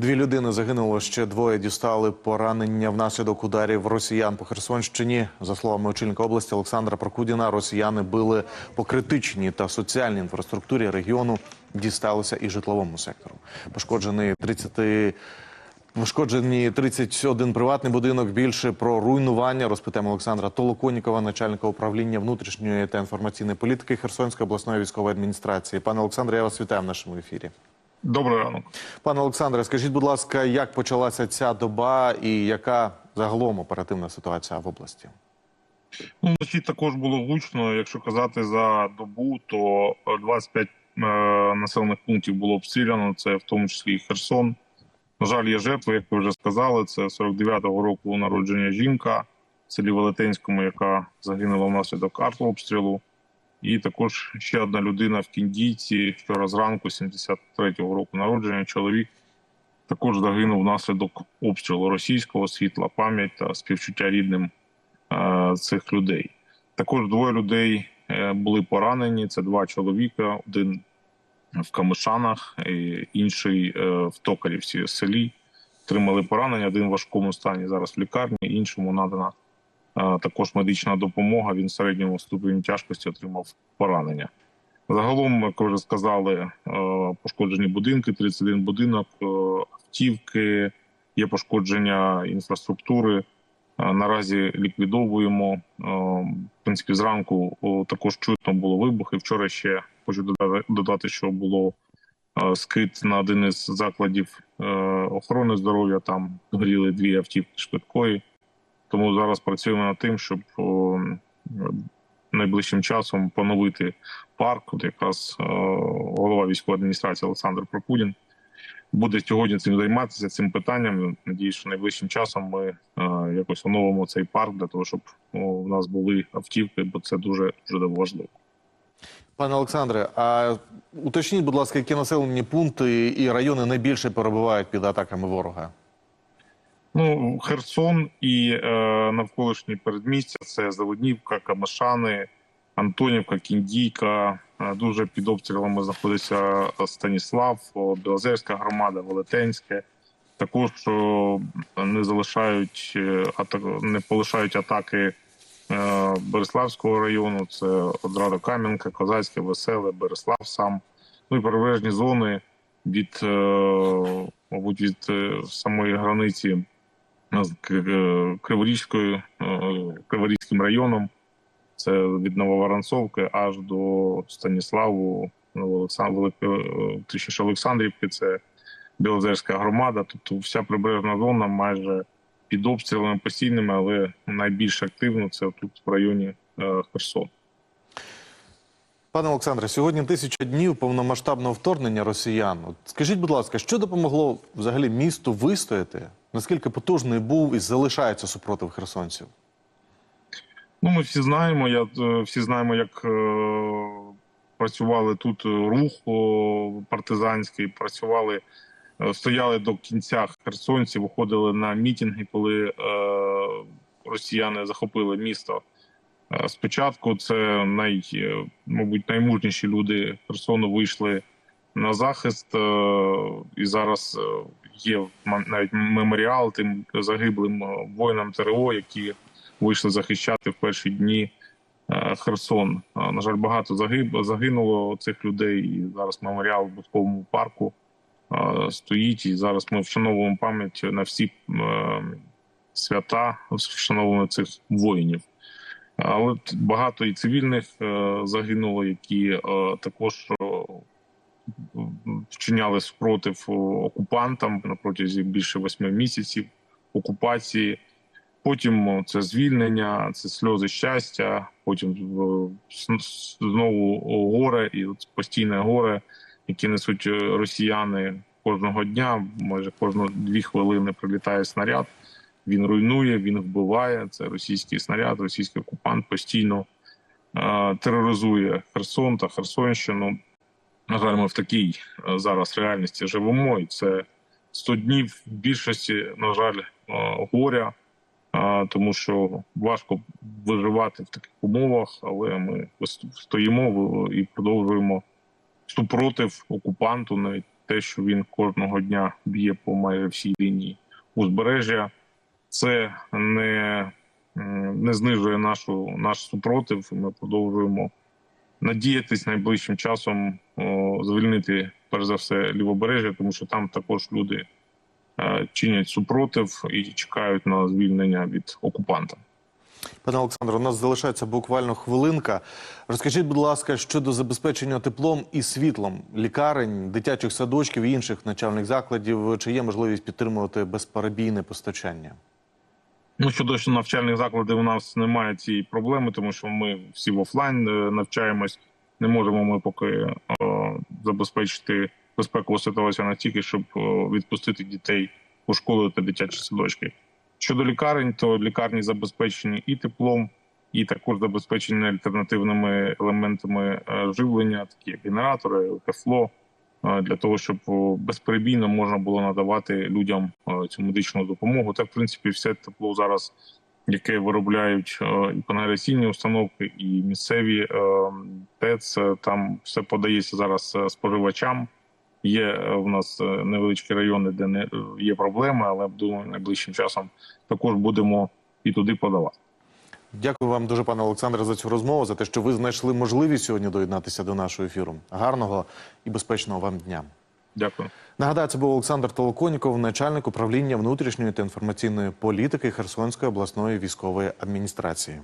Дві людини загинуло, ще двоє дістали поранення внаслідок ударів росіян по Херсонщині. За словами очільника області Олександра Прокудіна, росіяни били по критичній та соціальній інфраструктурі регіону. Дісталося і житловому сектору. Пошкоджений 30 Пошкоджені 31 приватний будинок. Більше про руйнування розпитаємо Олександра Толоконікова, начальника управління внутрішньої та інформаційної політики Херсонської обласної військової адміністрації. Пане Олександре, я вас вітаю в нашому ефірі. Добрий ранок. Пане Олександре, скажіть, будь ласка, як почалася ця доба і яка загалом оперативна ситуація в області? Ну, вночі також було гучно. Якщо казати за добу, то 25 е, населених пунктів було обстріляно. Це в тому числі і Херсон. На жаль, є жертви, як ви вже сказали. Це 49-го року народження жінка в селі Велетенському, яка загинула внаслідок артобстрілу. І також ще одна людина в Кіндійці вчора зранку, 73-го року народження. Чоловік також загинув внаслідок обстрілу російського світла, пам'ять та співчуття рідним е, цих людей. Також двоє людей е, були поранені. Це два чоловіка: один в Камишанах, інший е, в Токарівці селі. Отримали поранення. Один в важкому стані зараз в лікарні, іншому надана також медична допомога. Він в середньому ступені тяжкості отримав поранення. Загалом, як вже сказали, е, пошкоджені будинки, 31 будинок, е, автівки, є пошкодження інфраструктури. Е, Наразі ліквідовуємо. В принципі, зранку також чутно було вибухи. Вчора ще хочу додати- що було скид на один із закладів охорони здоров'я. Там горіли дві автівки швидкої. Тому зараз працюємо над тим, щоб найближчим часом поновити парк. От якраз голова військової адміністрації Олександр Прокудін буде сьогодні цим займатися цим питанням. Надіюсь, що найближчим часом ми е, якось оновимо цей парк для того, щоб в нас були автівки, бо це дуже дуже важливо. Пане Олександре, а уточніть, будь ласка, які населені пункти і райони найбільше перебувають під атаками ворога? Ну, Херсон і е, навколишні передмістя це Заводнівка, Камишани, Антонівка, Кіндійка. Е, Дуже під обстрілами знаходиться Станіслав, Білозерська громада, Велетенське. Також не залишають е, атак- не полишають атаки е, Береславського району. Це Одрада Кам'янка, Козацьке, Веселе, Береслав сам. Ну і прибережні зони від, мабуть, від самої границі з е, Криворізькою, е, Криворізьким районом. Це від Нововоронцовки аж до Станіславу, Олександр, точніше Олександрівки, це Білозерська громада. Тобто вся прибережна зона майже під обстрілами постійними, але найбільш активно це тут в районі е, Херсон. Пане Олександре, сьогодні тисяча днів повномасштабного вторгнення росіян. От скажіть, будь ласка, що допомогло взагалі місту вистояти? Наскільки потужний був і залишається супротив херсонців? Ну, ми всі знаємо. Я е, всі знаємо, як е, працювали тут рух о, партизанський, працювали, е, стояли до кінця херсонці, виходили на мітинги, коли е, росіяни захопили місто. Е, Спочатку це най, е, мабуть, наймужніші люди Херсону вийшли на захист, е, і зараз е, є навіть меморіал тим загиблим е, воїнам ТРО, які вийшли захищати в перші дні е, Херсон. На жаль, багато загиб загинуло цих людей. І зараз меморіал в Будковому парку е, стоїть. І зараз ми вшановуємо пам'ять на всі свята, вшановуємо цих воїнів. Але багато і цивільних загинуло, які також вчиняли спротив е, окупантам на протязі більше восьми місяців окупації. Потім це звільнення, це сльози щастя. Потім е, знову горе і постійне горе, яке несуть е, росіяни кожного дня. Майже кожні дві хвилини прилітає снаряд. Він руйнує, він вбиває. Це російський снаряд, російський окупант постійно е, тероризує Херсон та Херсонщину. На жаль, ми в такій е, зараз реальності живемо, і це 100 днів в більшості, на жаль, е, горя, тому що важко виживати в таких умовах, але ми стоїмо і продовжуємо супротив окупанту, навіть те, що він кожного дня б'є по майже всій лінії узбережжя. Це не, не знижує нашу, наш супротив. Ми продовжуємо надіятись найближчим часом звільнити перш за все лівобережжя, тому що там також люди е, чинять супротив і чекають на звільнення від окупанта. Пане Олександре, у нас залишається буквально хвилинка. Розкажіть, будь ласка, щодо забезпечення теплом і світлом лікарень, дитячих садочків і інших навчальних закладів, чи є можливість підтримувати безперебійне постачання? Ну щодо навчальних закладів, у нас немає цієї проблеми, тому що ми всі в офлайн е, навчаємось. Не можемо ми поки е, забезпечити безпекову ситуацію настільки, щоб е, відпустити дітей у школи та дитячі садочки. Щодо лікарень, то лікарні забезпечені і теплом, і також забезпечені альтернативними елементами живлення, такі як генератори, тефло, е, для того, щоб безперебійно можна було надавати людям е, цю медичну допомогу. Так, в принципі, все тепло зараз, яке виробляють е, і панераційні установки, і місцеві е, ТЕЦ, е, там все подається зараз е, споживачам. Є е, в нас е, невеличкі райони, де не е, є проблеми, але думаю, найближчим часом також будемо і туди подавати. Дякую вам дуже, пане Олександре, за цю розмову, за те, що ви знайшли можливість сьогодні доєднатися до нашого ефіру. Гарного і безпечного вам дня. Дякую. Нагадаю, це був Олександр Толоконіков, начальник управління внутрішньої та інформаційної політики Херсонської обласної військової адміністрації.